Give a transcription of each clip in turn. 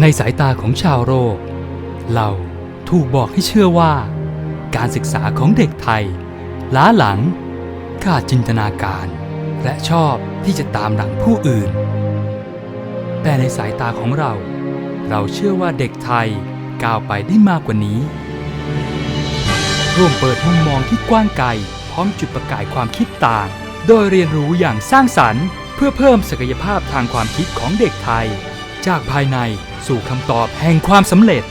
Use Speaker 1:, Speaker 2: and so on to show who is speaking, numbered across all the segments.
Speaker 1: ในสายตาของชาวโลกเราถูกบอกให้เชื่อว่า การศึกษาของเด็กไทย ล้าหลังขาดจินตนาการ และชอบที่จะตามหลังผู้อื่น แต่ในสายตาของเรา เราเชื่อว่าเด็กไทยก้าวไปได้มากกว่านี้ ร่วมเปิดมุมมองที่กว้างไกลพร้อมจุดประกายความคิดต่าง โดยเรียนรู้อย่างสร้างสรรค์ เพื่อเพิ่มศักยภาพทางความคิดของเด็กไทย จากภายใน สู่คำตอบแห่งความสำเร็จ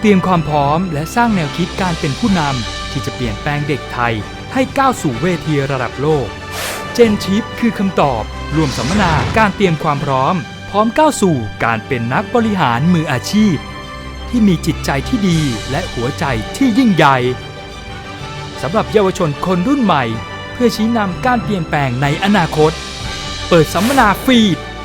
Speaker 1: เตรียมความพร้อมและสร้างแนวคิดการเป็นผู้นำที่จะเปลี่ยนแปลงเด็กไทยให้ก้าวสู่เวทีระดับโลก เจนชิปคือคำตอบ รวมสัมมนาการเตรียมความพร้อม พร้อมก้าวสู่การเป็นนักบริหารมืออาชีพ ที่มีจิตใจที่ดีและหัวใจที่ยิ่งใหญ่สำหรับเยาวชนคนรุ่นใหม่ เพื่อชี้นำการเปลี่ยนแปลงในอนาคต เปิดสัมมนาฟรี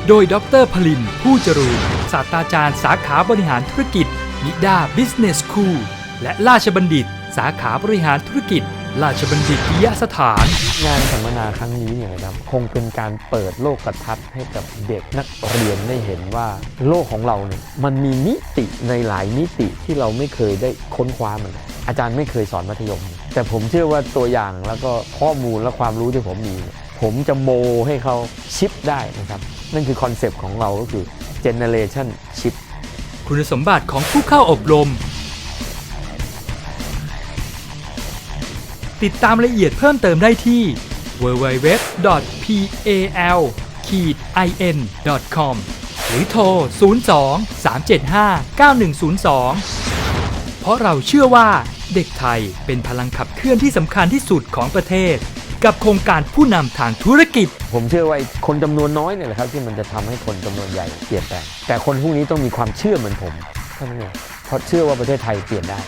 Speaker 1: โดยดรพลินผู้จรูน ศาสตราจารย์สาขาบริหารธุรกิจ นิด้า Business School และราชบัณฑิต สาขาบริหารธุรกิจ ราชบัณฑิตยสถาน
Speaker 2: งานสัมมนาครั้งนี้เนี่ยนะครับคงเป็นการเปิดโลกกระทัศน์ให้กับเด็กนักเรียนได้เห็นว่า โลกของเราเนี่ยมันมีมิติในหลายมิติที่เราไม่เคยได้ค้นคว้ามันอาจารย์ไม่เคยสอนมัธยม แต่ผมเชื่อว่าตัวอย่างแล้วก็ข้อมูลและความรู้ที่ผมมีเนี่ย ผมจะโมให้เขาชิปได้นะครับ นั่นคือคอนเซปต์ของเราก็คือ generation chip
Speaker 1: คุณสมบัติของผู้เข้าอบรม ติดตามรายละเอียดเพิ่มเติมได้ที่ www.pal-in.com หรือโทร 02 375 9102 เพราะเราเชื่อว่าเด็กไทยเป็นพลังขับเคลื่อนที่สำคัญที่สุดของประเทศ กับโครงการผู้นำทางธุรกิจ
Speaker 2: ผมเชื่อว่าคนจำนวนน้อยเนี่ยแหละครับที่มันจะทำให้คนจำนวนใหญ่เปลี่ยนแปลงแต่คนพวกนี้ต้องมีความเชื่อเหมือนผมเท่านั้นเองเพราะเชื่อว่าประเทศไทยเปลี่ยนได้